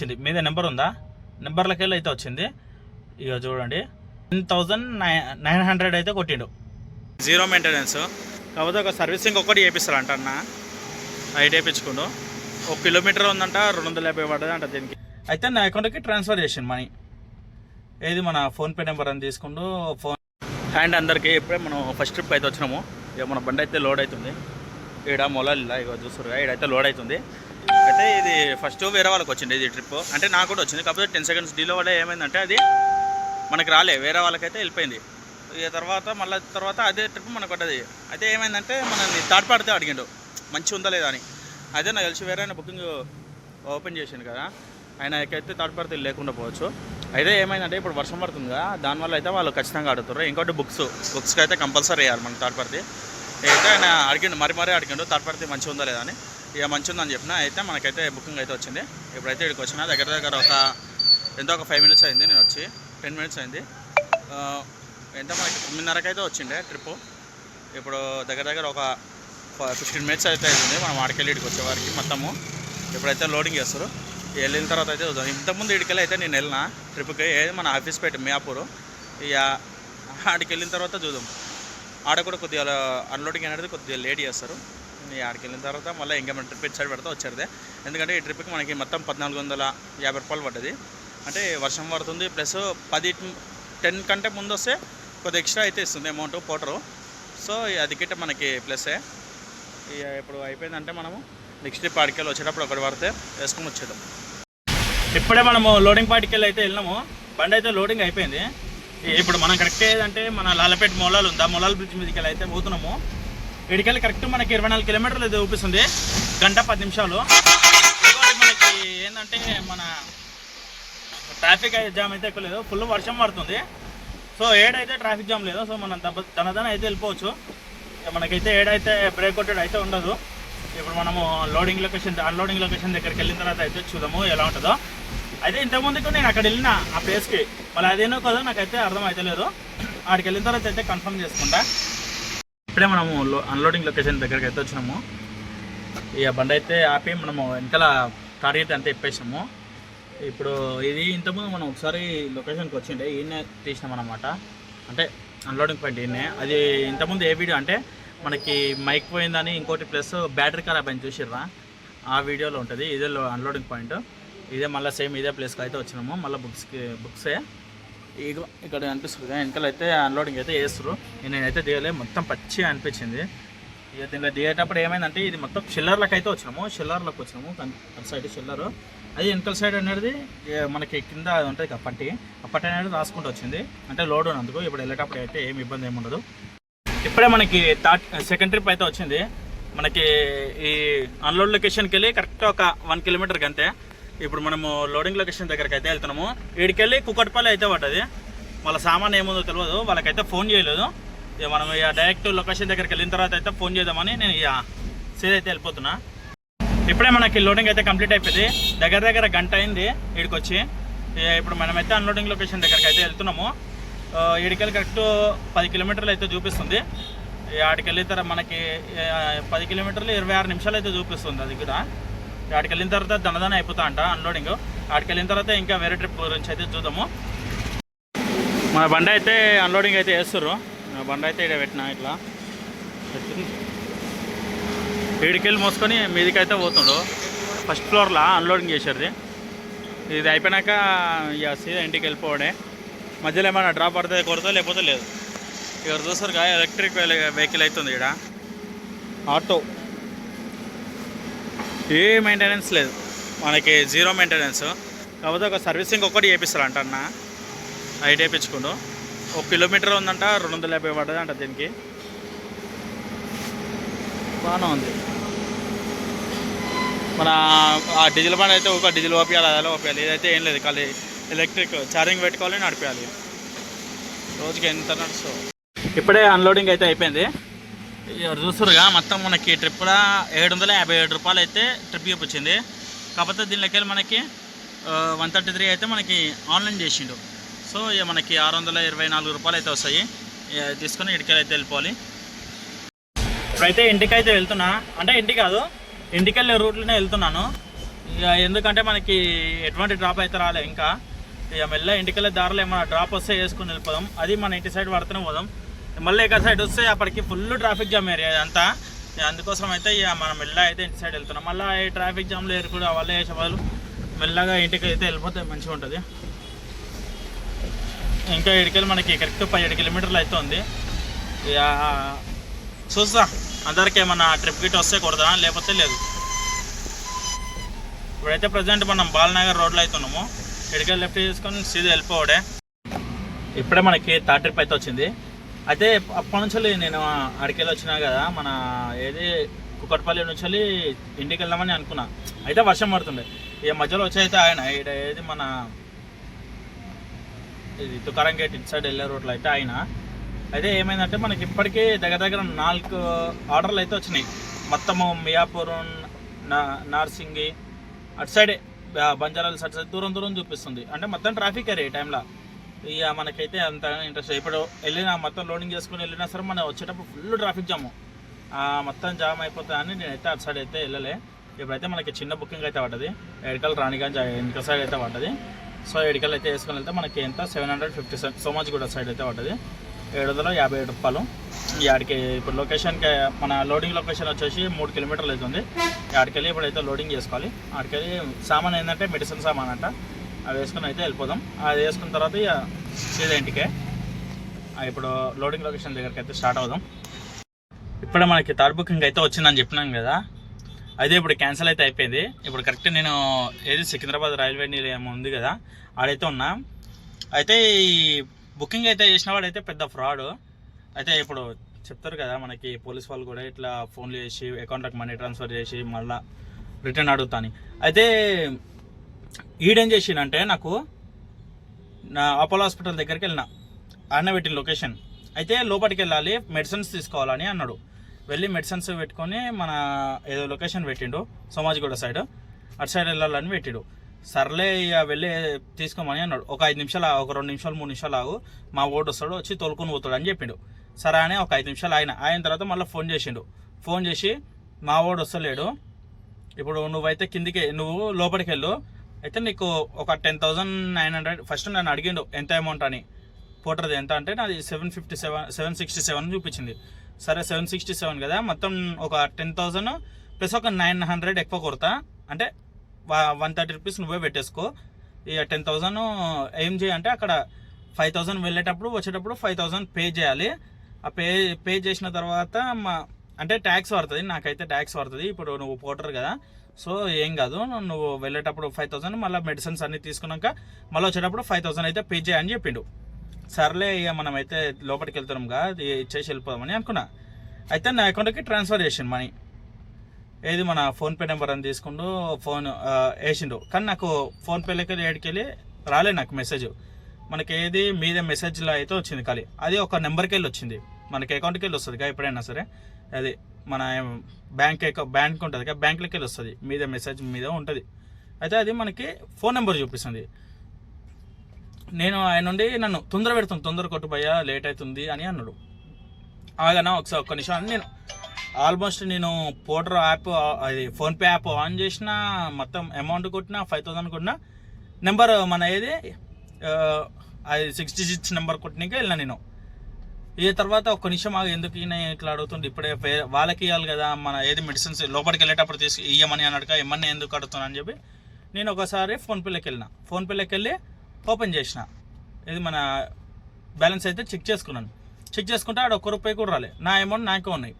వచ్చింది. మీద నెంబర్ ఉందా? నెంబర్లకి వెళ్ళి అయితే వచ్చింది. ఇక చూడండి. Ten thousand nine nine hundred అయితే కొట్టిండు. జీరో మెయింటెనెన్స్ కాకపోతే ఒక సర్వీసింగ్ ఒక్కటి చేపిస్తారంట అన్న. అయితే వేయించుకుండు ఒక కిలోమీటర్ ఉందంట రెండు వందల యాభై పడ్డది అంట దీనికి. అయితే నా అకౌంట్కి ట్రాన్స్ఫర్ చేసిండు మనీ. ఏది మన ఫోన్పే నెంబర్ అని తీసుకుంటూ ఫోన్ హ్యాండ్ అందరికీ ఇప్పుడే మనం ఫస్ట్ ట్రిప్ అయితే వచ్చినాము. ఇక మన బండి అయితే లోడ్ అవుతుంది. ఈడ మొలల్లా ఇక చూస్తురుగా ఈడైతే లోడ్ అవుతుంది. అయితే ఇది ఫస్ట్ వేరే వాళ్ళకి వచ్చింది ఇది ట్రిప్ అంటే నాకు కూడా వచ్చింది. కాకపోతే టెన్ సెకండ్స్ డీలో వల్ల ఏమైందంటే అది మనకి రాలే. వేరే వాళ్ళకైతే వెళ్ళిపోయింది. ఇక తర్వాత మళ్ళీ తర్వాత అదే ట్రిప్ మనకు పడ్డది. అయితే ఏమైందంటే మనల్ని థర్డ్ అడిగిండు. మంచిగా ఉందా లేదా అని. అదే నాకు తెలిసి వేరే ఆయన బుకింగ్ ఓపెన్ చేసిండు కదా. ఆయనకైతే థర్డ్ పార్టీ లేకుండా పోవచ్చు. అయితే ఏమైందంటే ఇప్పుడు వర్షం పడుతుంది కదా దానివల్ల అయితే వాళ్ళు ఖచ్చితంగా అడుగుతారు. ఇంకోటి బుక్స్ బుక్స్కి అయితే కంపల్సరీ వేయాలి మన థర్డ్ పార్టీ అయితే ఆయన అడిగిండు. మరి మరీ అడిగిండు. థర్డ్ పార్టీ మంచిగా ఉందా లేదా అని. ఇక మంచిగా ఉందని చెప్పిన అయితే మనకైతే బుకింగ్ అయితే వచ్చింది. ఇప్పుడైతే ఇక్కడికి వచ్చిన దగ్గర దగ్గర ఒక ఎంతో ఒక ఫైవ్ మినిట్స్ అయింది నేను వచ్చి టెన్ మినిట్స్ అయింది. ఎంత మనకి తొమ్మిదిన్నరకు అయితే వచ్చిండే ట్రిప్ ఇప్పుడు దగ్గర దగ్గర ఒక ఫిఫ్టీన్ మినిట్స్ అయితే అవుతుంది మనం ఆడికెళ్ళి ఇక్కడికి వచ్చేవారికి మొత్తము. ఇప్పుడైతే లోడింగ్ చేస్తారు. వెళ్ళిన తర్వాత అయితే చూద్దాం ఇంతకుముందు ఇడికెళ్ళి అయితే నేను వెళ్ళిన ట్రిప్కి ఏది మన ఆఫీస్ పెట్టి మియాపూర్. ఇక ఆడికి వెళ్ళిన తర్వాత చూద్దాం. ఆడ కూడా కొద్దిగా అన్లోడింగ్ అనేది కొద్దిగా లేట్ చేస్తారు. ఈ ఆడికి వెళ్ళిన తర్వాత మళ్ళీ ఇంకా ట్రిప్ ఇటు సైడ్ పెడితే వచ్చేదే. ఎందుకంటే ఈ ట్రిప్కి మనకి మొత్తం పద్నాలుగు వందల యాభై రూపాయలు పడ్డది. అంటే వర్షం పడుతుంది ప్లస్ పది టెన్ కంటే ముందు వస్తే కొద్దిగా ఎక్స్ట్రా అయితే ఇస్తుంది అమౌంట్ పోటరు. సో అది గిట్ట మనకి ప్లస్సే ఇక ఇప్పుడు అయిపోయిందంటే మనము నెక్స్ట్ ట్రిప్ ఆడికెళ్ళి వచ్చేటప్పుడు ఒకటి పడితే వేసుకొని వచ్చేద్దాం. ఇప్పుడే మనము లోడింగ్ పార్టీకి అయితే వెళ్ళినాము. బండి అయితే లోడింగ్ అయిపోయింది. ఇప్పుడు మనం కరెక్ట్ ఏదంటే మన లాలపేట మొలాలు ఉందా. మొలాల బ్రిడ్జ్ మీదకి అయితే పోతున్నాము. ఇడికెళ్ళి కరెక్ట్ మనకి ఇరవై నాలుగు కిలోమీటర్లు అయితే చూపిస్తుంది గంట పది నిమిషాలు. ఇంకోటి మనకి ఏంటంటే మన ట్రాఫిక్ అయితే జామ్ అయితే ఎక్కువ లేదు. ఫుల్ వర్షం పడుతుంది. సో ఏడైతే ట్రాఫిక్ జామ్ లేదు సో మనం దెబ్బ తనదన అయితే వెళ్ళిపోవచ్చు. మనకైతే ఏడైతే బ్రేక్ కొట్టడం అయితే ఉండదు. ఇప్పుడు మనము లోడింగ్ లొకేషన్ అన్లోడింగ్ లొకేషన్ దగ్గరికి వెళ్ళిన తర్వాత అయితే చూద్దాము ఎలా ఉంటుందో. అయితే ఇంతకుముందుకు నేను అక్కడ వెళ్ళిన ఆ ప్లేస్కి మళ్ళీ అదేనో కదా నాకైతే అర్థం అయితే లేదు. అక్కడికి వెళ్ళిన తర్వాత అయితే కన్ఫర్మ్ చేసుకుంటా. ఇప్పుడే మనము లో- అన్లోడింగ్ లొకేషన్ దగ్గరికి అయితే వచ్చినాము. ఇక బండి అయితే ఆపి మనము వెనకాల టార్గెట్ అంతా ఇప్పేసాము ఇప్పుడు ఇది ఇంతకుముందు మనం ఒకసారి లొకేషన్కి వచ్చిండే ఈయనే తీసినాం అనమాట అంటే అన్లోడింగ్ పాయింట్ ఈయనే అది ఇంతకుముందు ఏ వీడియో అంటే మనకి మైక్ పోయిందని ఇంకోటి ప్లస్ బ్యాటరీ ఖరాబ్ అని చూసిర్రా? ఆ వీడియోలో ఉంటుంది. ఇదే లో- అన్లోడింగ్ పాయింట్ ఇదే మళ్ళీ సేమ్ ఇదే ప్లేస్కి అయితే వచ్చినాము. మళ్ళీ బుక్స్కి బుక్సే ఇగో ఇక్కడ అనిపిస్తుంది. కదా వెనకాల అయితే అన్లోడింగ్ అయితే వేస్తారు నేనైతే దిగలే. మొత్తం పచ్చి అనిపించింది. ఇక దీనిలో దిగేటప్పుడు ఏమైందంటే ఇది మొత్తం షిల్లర్లకు అయితే వచ్చినాము. షిల్లర్లకు వచ్చినాము. కన్- అటు సైడ్ షిల్లరు అది వెనకల సైడ్ అనేది మనకి కింద అది ఉంటుంది అప్పటి అప్పటి అనేది రాసుకుంటూ వచ్చింది. అంటే లోడ్ ఉన్నందుకు ఇప్పుడు వెళ్ళేటప్పుడు అయితే ఏమి ఇబ్బంది ఏమి ఉండదు. ఇప్పుడే మనకి థర్డ్ సెకండ్ ట్రిప్ అయితే వచ్చింది. మనకి ఈ అన్లోడ్ లొకేషన్కి వెళ్ళి కరెక్ట్ ఒక వన్ కిలోమీటర్కి అంతే. ఇప్పుడు మనము లోడింగ్ లొకేషన్ దగ్గరికి అయితే వెళ్తున్నాము. వీడికెళ్ళి కుక్కటిపల్లి అయితే పడ్డది. వాళ్ళ సామాన్ ఏముందో తెలియదు వాళ్ళకైతే ఫోన్ చేయలేదు. ఇక మనం ఇక డైరెక్ట్ లొకేషన్ దగ్గరికి వెళ్ళిన తర్వాత అయితే ఫోన్ చేద్దామని నేను ఇక సీదా అయితే వెళ్ళిపోతున్నా. ఇప్పుడే మనకి లోడింగ్ అయితే కంప్లీట్ అయిపోయింది. దగ్గర దగ్గర గంట అయింది వీడికి వచ్చి ఇక ఇప్పుడు మనమైతే అన్లోడింగ్ లొకేషన్ దగ్గరికి అయితే వెళ్తున్నాము. ఆ, ఈడికెళ్ళి కరెక్ట్ పది కిలోమీటర్లు అయితే చూపిస్తుంది. ఆడికి వెళ్ళిన తర్వాత మనకి పది కిలోమీటర్లు ఇరవై ఆరు నిమిషాలు అయితే చూపిస్తుంది అది కూడా. ఆడికి వెళ్ళిన తర్వాత దండదాన అయిపోతా అంట అన్లోడింగ్ ఆడికి వెళ్ళిన తర్వాత ఇంకా వేరే ట్రిప్ గురించి అయితే చూద్దాము. మన బండి అయితే అన్లోడింగ్ అయితే వేస్తారు నా బండి అయితే ఇక్కడ పెట్టిన ఇట్లా. వీడికెళ్ళి మోసుకొని మీదికైతే పోతుండు. ఫస్ట్ ఫ్లోర్లో అన్లోడింగ్ చేశారు. ఇది అయిపోయినాక ఇక సీదా ఇంటికి వెళ్ళిపోవడే మధ్యలో ఏమైనా డ్రాప్ పడితే కొడతా లేకపోతే లేదు. ఇక్కడ చూస్తారు కదా ఎలక్ట్రిక్ వెహికల్ అవుతుంది ఇక్కడ ఆటో ఏ మెయింటెనెన్స్ లేదు. మనకి జీరో మెయింటెనెన్స్ కాకపోతే ఒక సర్వీసింగ్ ఒక్కటి చేపిస్తారంట అన్న. అయితే వేయించుకుండు ఒక కిలోమీటర్ ఉందంట రెండు వందల యాభై పడుతుంది అంట దీనికి. బాగానే ఉంది. మన ఆ డీజిల్ బండి అయితే ఒక డీజిల్ ఓపియాలి అదే ఓపియాలి ఇదైతే ఏం లేదు ఖాళీ ఎలక్ట్రిక్ ఛార్జింగ్ పెట్టుకోవాలి నడిపేయాలి. రోజుకి ఎంత నడుస్తుంది ఇప్పుడే అన్లోడింగ్ అయితే అయిపోయింది. ఎవరు చూస్తురుగా మొత్తం మనకి ట్రిప్ ఏడు వందల యాభై ఏడు రూపాయలు అయితే ట్రిప్ వచ్చింది. కాకపోతే దీనిలోకి వెళ్ళి మనకి వన్ థర్టీ త్రీ అయితే మనకి ఆన్లైన్ చేసిండు. సో ఇక మనకి ఆరు వందల ఇరవై నాలుగు రూపాయలు అయితే వస్తాయి. ఇక తీసుకొని ఇటుకెళ్ళి అయితే వెళ్ళిపోవాలి. ఇప్పుడైతే ఇంటికి అయితే వెళ్తున్నా. అంటే ఇంటి కాదు ఇంటికి వెళ్ళే రూట్లోనే వెళ్తున్నాను. ఇక ఎందుకంటే మనకి ఎటువంటి డ్రాప్ అయితే రాలే ఇంకా. ఇక మెల్ల ఇంటికెళ్ళే దారిలో ఏమైనా డ్రాప్ వస్తే వేసుకుని వెళ్ళిపోదాం. అది మన ఇంటి సైడ్ పడుతూనే పోదాం. మళ్ళీ ఇక్కడ సైడ్ వస్తే అప్పటికి ఫుల్ ట్రాఫిక్ జామ్ ఏరియా అంతా. ఇక అందుకోసం అయితే ఇక మనం మెల్లగా అయితే ఇంటి సైడ్ వెళ్తున్నాం. మళ్ళీ ఈ ట్రాఫిక్ జామ్లో ఎరుకుడు అవన్నీ వేసే వాళ్ళు మెల్లగా ఇంటికి అయితే వెళ్ళిపోతే మంచిగా ఉంటుంది. ఇంకా ఇడికెళ్ళి మనకి కరెక్ట్ పదిహేడు కిలోమీటర్లు అయితే ఉంది ఇక చూస్తా. అందరికి ఏమన్నా ట్రిప్ గిట్ వస్తే కొడదా లేకపోతే లేదు. ఇప్పుడైతే ప్రజెంట్ మనం బాలనగర్ రోడ్లో అయితే ఉన్నాము ఇడికెళ్ళి లెఫ్ట్ తీసుకొని సీదా వెళ్ళిపోవడే. ఇప్పుడే మనకి థర్డ్ ట్రిప్ అయితే వచ్చింది. అయితే అప్పటి నుంచి నేను అడికెళ్ళి వచ్చినా కదా మన ఏది కుక్కట్పల్లి నుంచి వెళ్ళి ఇంటికి వెళ్దామని అనుకున్నా. అయితే వర్షం పడుతుండే. ఇక మధ్యలో వచ్చి అయితే ఆయన ఈడ ఏది మన ఇది తుకారం గేట్ ఇటు సైడ్ వెళ్ళే రోడ్లో అయితే ఆయన అయితే ఏమైందంటే మనకి ఇప్పటికీ దగ్గర దగ్గర నాలుగు ఆర్డర్లు అయితే వచ్చినాయి. మొత్తము మియాపూరం నా- నార్సింగి అటు సైడే బంజారాల బంజారాలు సైడ్ దూరం దూరం చూపిస్తుంది. అంటే మొత్తం ట్రాఫిక్ అరే ఈ టైంలో. ఇక మనకైతే అంత ఇంట్రెస్ట్ ఇప్పుడు వెళ్ళిన మొత్తం లోడింగ్ చేసుకుని వెళ్ళినా సరే మనం వచ్చేటప్పుడు ఫుల్ ట్రాఫిక్ జాము ఆ, మొత్తం జామ్ అయిపోతుందని నేనైతే అటు సైడ్ అయితే వెళ్ళలే. ఇప్పుడైతే మనకి చిన్న బుకింగ్ అయితే పడ్డది. ఎడికల్ రాణిగంజ్ వెనక సైడ్ అయితే పడ్డది. సో ఎడికల్ అయితే వేసుకుని వెళ్తే మనకి ఎంత? సెవెన్ హండ్రెడ్ ఫిఫ్టీ సెవెన్ కూడా సైడ్ అయితే పడ్డది. ఏడు వందల యాభై ఏడు రూపాయలు. ఈ ఇప్పుడు లొకేషన్కి మన లోడింగ్ లొకేషన్ వచ్చేసి మూడు కిలోమీటర్లు అవుతుంది. యాడికెళ్ళి ఇప్పుడైతే లోడింగ్ చేసుకోవాలి. ఆడికెళ్ళి సామాన్ ఏంటంటే మెడిసిన్ సామాన్ అంట. అవి వేసుకొని అయితే వెళ్ళిపోదాం. అది వేసుకున్న తర్వాత ఇక సీదా ఇంటికే. ఇప్పుడు లోడింగ్ లొకేషన్ దగ్గరికి అయితే స్టార్ట్ అవుదాం. ఇప్పుడే మనకి థర్డ్ బుకింగ్ అయితే వచ్చిందని చెప్పినాం కదా. అదే ఇప్పుడు క్యాన్సిల్ అయితే అయిపోయింది. ఇప్పుడు కరెక్ట్ నేను ఏది సికింద్రాబాద్ రైల్వే నిలయం ఉంది కదా ఆడైతే ఉన్నా. అయితే ఈ బుకింగ్ అయితే చేసిన వాడైతే పెద్ద ఫ్రాడ్ అయితే ఇప్పుడు చెప్తారు కదా మనకి పోలీస్ వాళ్ళు కూడా ఇట్లా ఫోన్లు చేసి అకౌంట్లకు మనీ ట్రాన్స్ఫర్ చేసి మళ్ళీ రిటర్న్ అడుగుతాను అయితే ఈడేం చేసిండంటే నాకు నా అపోలో హాస్పిటల్ దగ్గరికి వెళ్ళిన. అన్న పెట్టిన లొకేషన్. అయితే లోపలికి వెళ్ళాలి మెడిసిన్స్ తీసుకోవాలని అన్నాడు. వెళ్ళి మెడిసిన్స్ పెట్టుకొని మన ఏదో లొకేషన్ పెట్టిండు సోమాజిగూడ సైడ్. అటు సైడ్ వెళ్ళాలని పెట్టిడు. సర్లే ఇక వెళ్ళి తీసుకోమని అన్నాడు. ఒక ఐదు నిమిషాలు ఒక రెండు నిమిషాలు మూడు నిమిషాలు ఆగు. మా ఓటు వస్తాడు వచ్చి తోలుకొని పోతాడు అని చెప్పిండు. సరే అని ఒక ఐదు నిమిషాలు ఆయన ఆయన తర్వాత మళ్ళీ ఫోన్ చేసిండు. ఫోన్ చేసి మా ఓడు వస్తలేడు. ఇప్పుడు నువ్వైతే కిందికి నువ్వు లోపలికి వెళ్ళు. అయితే నీకు ఒక ten thousand nine hundred first నన్ను అడిగిండు ఎంత అమౌంట్ అని. పోటర్ది ఎంత అంటే నాది seven fifty seven seven sixty seven చూపించింది. సరే సెవెన్ సిక్స్టీ సెవెన్ కదా మొత్తం ఒక టెన్ థౌజండ్ ప్లస్ ఒక నైన్ హండ్రెడ్ ఎక్కువ కొడతా. అంటే వన్ థర్టీ రూపీస్ నువ్వే పెట్టేసుకో. ఇక టెన్ థౌజండ్ ఏం చేయంటే అక్కడ ఫైవ్ థౌజండ్ వెళ్ళేటప్పుడు వచ్చేటప్పుడు ఫైవ్ థౌజండ్ పే చేయాలి. ఆ పే పే చేసిన తర్వాత మా అంటే ట్యాక్స్ పడుతుంది నాకైతే ట్యాక్స్ పడుతుంది. ఇప్పుడు నువ్వు పోటర్ కదా సో ఏం కాదు. నువ్వు వెళ్ళేటప్పుడు ఫైవ్ థౌసండ్ మళ్ళీ మెడిసిన్స్ అన్ని తీసుకున్నాక మళ్ళీ వచ్చేటప్పుడు ఫైవ్ థౌసండ్ అయితే పే చేయని చెప్పిండు. సర్లే ఇక మనం అయితే లోపలికి వెళ్తున్నాంగా కదా అది ఇచ్చేసి వెళ్ళిపోదామని అనుకున్నా. అయితే నా అకౌంట్కి ట్రాన్స్ఫర్ చేసిండు మనీ. ఏది మన ఫోన్పే నెంబర్ అని తీసుకుండు ఫోన్ వేసిండు. కానీ నాకు ఫోన్పేలోకి ఏడికెళ్ళి రాలే నాకు మెసేజ్ మనకి ఏది మీద మెసేజ్లో అయితే వచ్చింది ఖాళీ. అది ఒక నెంబర్కి వెళ్ళి వచ్చింది. మనకి అకౌంట్కి వెళ్ళి వస్తుంది ఎప్పుడైనా సరే. అది మన బ్యాంక్ అకౌంట్ బ్యాంక్ ఉంటుంది కదా బ్యాంక్లోకి వెళ్ళి వస్తుంది. మీద మెసేజ్ మీద ఉంటుంది. అయితే అది మనకి ఫోన్ నెంబర్ చూపిస్తుంది. నేను ఆయన నుండి నన్ను తొందర పెడుతుంది తొందర కొట్టుపోయా లేట్ అవుతుంది అని అన్నాడు. ఆగనా ఒకసారి ఒక్క నిమిషం నేను. ఆల్మోస్ట్ నేను పోటర్ యాప్ అది ఫోన్పే యాప్ ఆన్ చేసిన మొత్తం అమౌంట్ కొట్టినా ఫైవ్ థౌసండ్ కొట్టిన నెంబర్ మన ఏది? అది సిక్స్టీ డిజిట్స్ నెంబర్ కొట్టినాక వెళ్ళిన నేను. ఈ తర్వాత ఒక్క నిమిషం ఆగి ఎందుకు ఈయన ఇట్లా అడుగుతుంది ఇప్పుడే పే- వాళ్ళకి ఇవ్వాలి కదా మన ఏది మెడిసిన్స్ లోపలికి వెళ్ళేటప్పుడు తీసి ఇయ్యమని అన్నట్టుగా ఇమ్మని ఎందుకు అడుగుతున్నా అని చెప్పి నేను ఒకసారి ఫోన్పేలోకి వెళ్ళిన. ఫోన్పేలోకి వెళ్ళి ఓపెన్ చేసిన. ఇది మన బ్యాలెన్స్ అయితే చెక్ చేసుకున్నాను. చెక్ చేసుకుంటే ఆడ ఒక్క రూపాయి కూడా రాలే. నా అమౌంట్ నాకే ఉన్నాయి.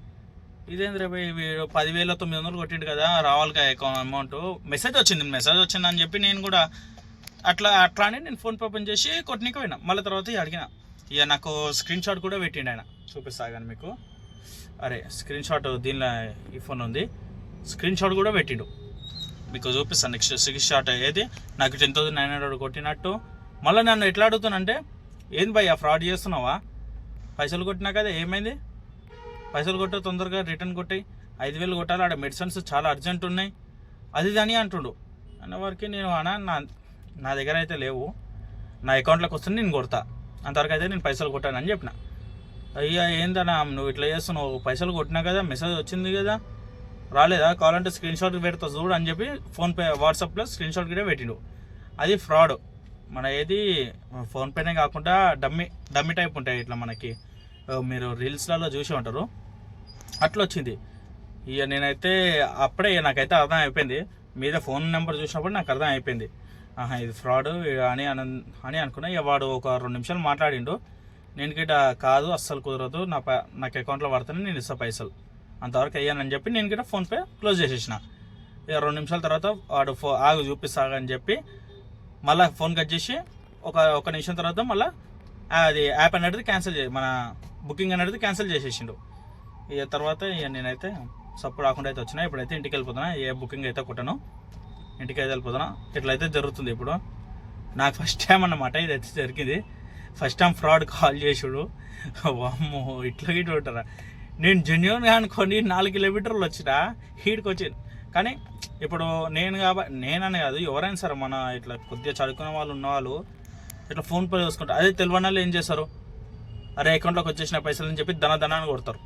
ఇదేంది రేపు వీడు పదివేల తొమ్మిది వందలు కొట్టిండు కదా రావాలి కదా అకౌంట్ అమౌంట్ మెసేజ్ వచ్చింది మెసేజ్ వచ్చిందని చెప్పి నేను కూడా అట్లా అట్లా అని నేను ఫోన్ పే ఓపెన్ చేసి కొట్టినకి పోయినా. మళ్ళీ తర్వాత అడిగిన. ఇక నాకు స్క్రీన్ షాట్ కూడా పెట్టిండు ఆయన. చూపిస్తా కానీ మీకు. అరే స్క్రీన్ షాట్ దీనిలో ఈ ఫోన్ ఉంది. స్క్రీన్ షాట్ కూడా పెట్టిండు. మీకు చూపిస్తాను నెక్స్ట్ స్క్రీన్ షాట్ ఏది? నాకు టెన్ థౌసండ్ నైన్ హండ్రెడ్ కొట్టినట్టు. మళ్ళీ నన్ను ఎట్లా అడుగుతానంటే ఏంది భయ్యా ఫ్రాడ్ చేస్తున్నావా? పైసలు కొట్టినా కదా ఏమైంది? పైసలు కొట్టే తొందరగా రిటర్న్ కొట్టాయి ఐదు వేలు కొట్టాలి ఆడ మెడిసిన్స్ చాలా అర్జెంట్ ఉన్నాయి. అది ఇది అని అంటుండు. అన్న వరకు నేను అన్న నా నా దగ్గర అయితే లేవు. నా అకౌంట్లోకి వస్తుంది నేను కొడతా. అంతవరకు అయితే నేను పైసలు కొట్టానని చెప్పిన. అయ్యా ఏందన్నా నువ్వు ఇట్లా చేస్తున్నావు? పైసలు కొట్టినా కదా మెసేజ్ వచ్చింది కదా. రాలేదా? కావాలంటే స్క్రీన్ షాట్ పెడతా చూడు అని చెప్పి ఫోన్పే వాట్సాప్లో స్క్రీన్ షాట్ కూడా పెట్టిండు. అది ఫ్రాడ్ మన ఏది ఫోన్పేనే కాకుండా డమ్మి డమ్మి టైప్ ఉంటాయి ఇట్లా మనకి. మీరు రీల్స్లలో చూసి ఉంటారు. అట్లా వచ్చింది. ఇక నేనైతే అప్పుడే నాకైతే అర్థం అయిపోయింది. మీద ఫోన్ నెంబర్ చూసినప్పుడు నాకు అర్థం అయిపోయింది. ఆహా ఇది ఫ్రాడ్ అని అన- అని అనుకున్నా. ఇక వాడు ఒక రెండు నిమిషాలు మాట్లాడిండు. నేను గిట్ట కాదు అస్సలు కుదరదు. నా నాకు అకౌంట్లో పడితేనే నేను ఇస్తా పైసలు. అంతవరకు అయ్యానని చెప్పి నేను గిట్ట ఫోన్పే క్లోజ్ చేసేసిన. ఇక రెండు నిమిషాల తర్వాత వాడు ఫో ఆగు చూపిస్తాగని చెప్పి మళ్ళీ ఫోన్ కట్ చేసి ఒక ఒక నిమిషం తర్వాత మళ్ళీ అది యాప్ అనేది క్యాన్సిల్ చే మన బుకింగ్ అనేది క్యాన్సిల్ చేసేసిండు. ఇక తర్వాత ఇక నేనైతే సపోర్ట్ రాకుండా అయితే వచ్చినా. ఇప్పుడైతే ఇంటికి వెళ్ళిపోతున్నా. ఏ బుకింగ్ అయితే కొట్టను. ఇంటికి అయితే వెళ్ళిపోతున్నా. ఇట్లయితే జరుగుతుంది ఇప్పుడు. నాకు ఫస్ట్ టైం అన్నమాట ఇది అయితే జరిగింది. ఫస్ట్ టైం ఫ్రాడ్ కాల్ చేసుడు. అమ్మో ఇట్లా గిట్ల ఉంటారా? నేను జెన్యున్గా అనుకొని నాలుగు కిలోమీటర్లు వచ్చిన హీట్కి వచ్చింది కానీ ఇప్పుడు నేను కాబట్టి నేనని కాదు ఎవరైనా సరే మన ఇట్లా కొద్దిగా చదువుకునే వాళ్ళు ఉన్నవాళ్ళు ఇట్లా ఫోన్ పే చూసుకుంటారు అదే తెలియని వాళ్ళు ఏం చేస్తారు? అరే అకౌంట్లోకి వచ్చేసిన పైసలు అని చెప్పి ధన ధనాన్ని కొడతారు.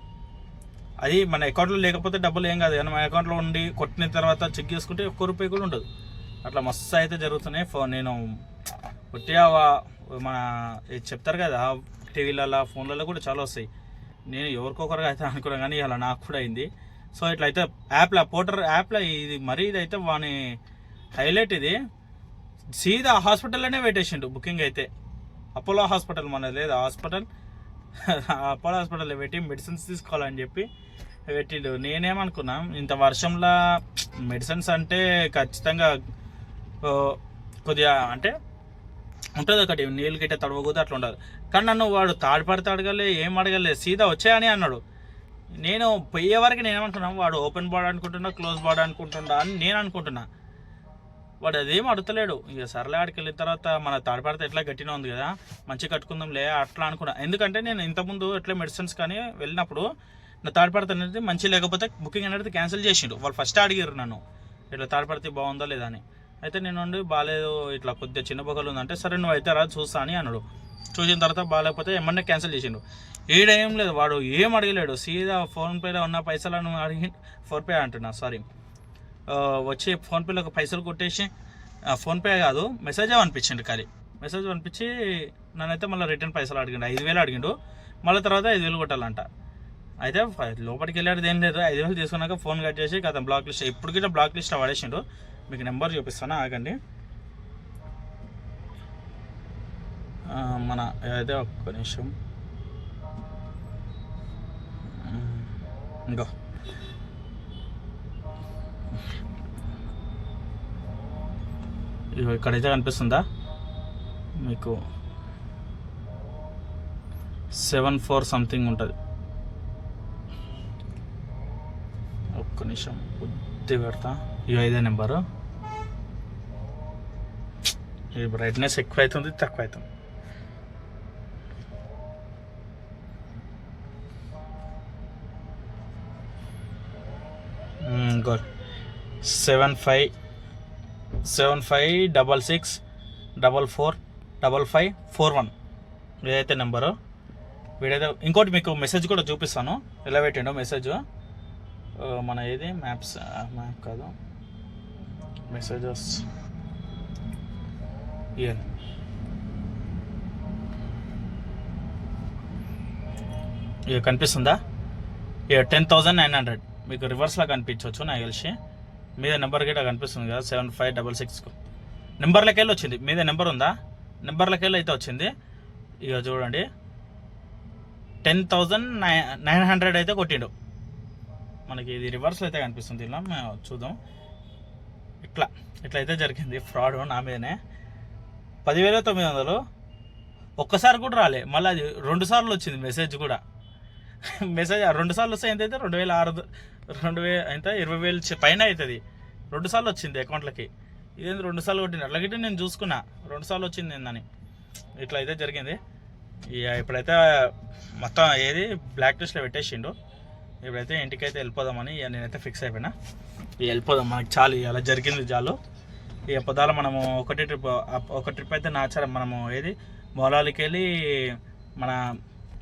అది మన అకౌంట్లో లేకపోతే డబ్బులు ఏం కాదు. కానీ మన అకౌంట్లో ఉండి కొట్టిన తర్వాత చెక్ చేసుకుంటే ఒక్క రూపాయి కూడా ఉండదు. అట్లా మస్తు అయితే జరుగుతున్నాయి. ఫోన్ నేను ఒట్టిగా మన ఇది చెప్తారు కదా టీవీలలో ఫోన్లలో కూడా చాలా వస్తాయి. నేను ఎవరికొకరుగా అయితే అనుకున్నాను కానీ అలా నాకు కూడా అయింది. సో ఇట్లా అయితే యాప్లో పోటర్ యాప్లో ఇది మరీ ఇది అయితే వాని హైలైట్ ఇది. సీదా హాస్పిటల్లోనే పెట్టేసిండు బుకింగ్ అయితే. అపోలో హాస్పిటల్ మన లేదు హాస్పిటల్. అపోలో హాస్పిటల్లో పెట్టి మెడిసిన్స్ తీసుకోవాలని చెప్పి పెట్టిండు. నేనేమనుకున్నా ఇంత వర్షంలో మెడిసిన్స్ అంటే ఖచ్చితంగా కొద్దిగా అంటే ఉంటుంది ఒకటి నీళ్ళు గిట్ట తడవకూడదు అట్లా ఉండదు. కానీ నన్ను వాడు తాడిపడితే అడగలే ఏం అడగలే సీదా వచ్చాయని అన్నాడు. నేను పోయే వరకు నేనేమనుకున్నాను వాడు ఓపెన్ బాడ్ అనుకుంటున్నా క్లోజ్ బాడ్ అనుకుంటున్నా అని నేను అనుకుంటున్నా. వాడు అదేం అడతలేడు ఇక సర్లే ఆడికి వెళ్ళిన తర్వాత మన తాడిపడత ఎట్లా గట్టిగా ఉంది కదా మంచిగా కట్టుకుందాంలే అట్లా అనుకున్నా. ఎందుకంటే నేను ఇంతకుముందు ఎట్లా మెడిసిన్స్ కానీ వెళ్ళినప్పుడు నా తాడిపడత అనేది మంచి లేకపోతే బుకింగ్ అనేది క్యాన్సిల్ చేసిండు. వాళ్ళు ఫస్ట్ అడిగారు నన్ను ఇట్లా తాడిపడితే బాగుందా లేదా అని. అయితే నేను ఉండి బాగాలేదు ఇట్లా కొద్దిగా చిన్న బొగలు ఉందంటే సరే నువ్వు అయితే రా చూస్తా అని అన్నాడు. చూసిన తర్వాత బాగాలేకపోతే ఏమన్నా క్యాన్సిల్ చేసిండు. ఈడ ఏం లేదు వాడు ఏం అడగలేడు. సీదా ఫోన్పేలో ఉన్న పైసలను అడిగి ఫోన్పే అంటున్నా సారీ. వచ్చి ఫోన్పేలో ఒక పైసలు కొట్టేసి ఫోన్పే కాదు మెసేజ్ అనిపించిండు ఖాళీ. మెసేజ్ అనిపించి నన్నైతే మళ్ళీ రిటర్న్ పైసలు అడిగిండు. ఐదు వేలు అడిగిండు. మళ్ళీ తర్వాత ఐదు వేలు కొట్టాలంట. అయితే లోపలికి వెళ్ళాడు ఏం లేదు. ఐదు వేలు తీసుకున్నాక ఫోన్ కట్ చేసి కదా బ్లాక్ లిస్ట్ ఇప్పుడు బ్లాక్ లిస్ట్ పడేసిండు. మీకు నెంబర్ చూపిస్తాను? ఆగండి. మన అదే ఒక్క నిమిషం. ఇంకో. ఇక్కడైతే కనిపిస్తుందా? మీకు సెవెన్ ఫోర్ సంథింగ్ ఉంటుంది. ఒక్క నిమిషం బుద్ధి పెడతా. ఇవి ఐదే నెంబరు. ఈ బ్రైట్నెస్ ఎక్కువ అవుతుంది తక్కువ అవుతుంది good seven five seven five double six double four double five four one ఇదైతే నెంబరు. వీడైతే ఇంకోటి మీకు మెసేజ్ కూడా చూపిస్తాను. ఎలా పెట్టిండో మెసేజ్. మన ఏది? మ్యాప్స్ మ్యాప్ కాదు. మెసేజెస్. ఏ ఇక కనిపిస్తుందా? ఇక టెన్ థౌజండ్ నైన్ హండ్రెడ్. మీకు రివర్స్లో కనిపించవచ్చు నాకు తెలిసి మీద నెంబర్ గేట్ కనిపిస్తుంది కదా సెవెన్ ఫైవ్ డబల్ సిక్స్ నెంబర్లకి వెళ్ళి వచ్చింది. మీద నెంబర్ ఉందా? నెంబర్లకి వెళ్ళి అయితే వచ్చింది. ఇక చూడండి. Ten thousand nine nine hundred అయితే కొట్టిండు. మనకి ఇది రివర్స్లో అయితే కనిపిస్తుంది. ఇలా మేము చూద్దాం. ఇట్లా ఇట్లా అయితే జరిగింది. ఫ్రాడ్ నా మీదనే. పదివేల తొమ్మిది వందలు. ఒక్కసారి కూడా రాలే. మళ్ళీ అది రెండు సార్లు వచ్చింది మెసేజ్ కూడా. మెసేజ్ రెండు సార్లు వస్తే ఎంత అయితే రెండు వేల ఆరు రెండు వే ఎంత? ఇరవై వేలు పైన అవుతుంది రెండు సార్లు వచ్చింది అకౌంట్లకి ఇదేంది రెండు సార్లు కొట్టింది? అట్లాగే నేను చూసుకున్నా. రెండు సార్లు వచ్చింది ఏందని. ఇట్లా అయితే జరిగింది. ఇక ఇప్పుడైతే మొత్తం ఏది? బ్లాక్ లిస్ట్లో పెట్టేసిండు. ఇప్పుడైతే ఇంటికైతే వెళ్ళిపోదామని ఇక నేనైతే ఫిక్స్ అయిపోయినా. ఇక వెళ్ళిపోదాం. మనకి చాలు ఇక అలా జరిగింది చాలు. ఇక పొద్దాల మనము ఒకటి ట్రిప్ ఒక ట్రిప్ అయితే నాచారం మనము ఏది? మొలాలికి వెళ్ళి మన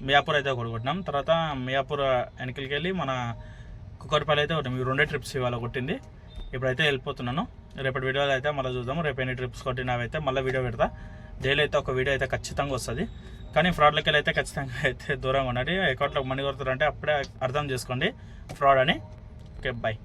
మియాపూర్ అయితే ఒకటి కొట్టినాం తర్వాత మియాపూర్ వెనకలికి వెళ్ళి మన కుక్కర్పల్లి అయితే ఒకటి మీరు రెండే ట్రిప్స్ ఇవాళ కొట్టింది. ఇప్పుడైతే వెళ్ళిపోతున్నాను. రేపటి వీడియోలో అయితే మళ్ళీ చూద్దాం. రేపు ఎన్ని ట్రిప్స్ కొట్టినవైతే మళ్ళీ వీడియో పెడతా. డైలీ అయితే ఒక వీడియో అయితే ఖచ్చితంగా వస్తుంది. కానీ ఫ్రాడ్లకి వెళ్ళి అయితే ఖచ్చితంగా అయితే దూరంగా ఉండండి. అకౌంట్లోకి మనీ కొడుతారంటే అప్పుడే అర్థం చేసుకోండి. ఫ్రాడ్ అని. Okay bye.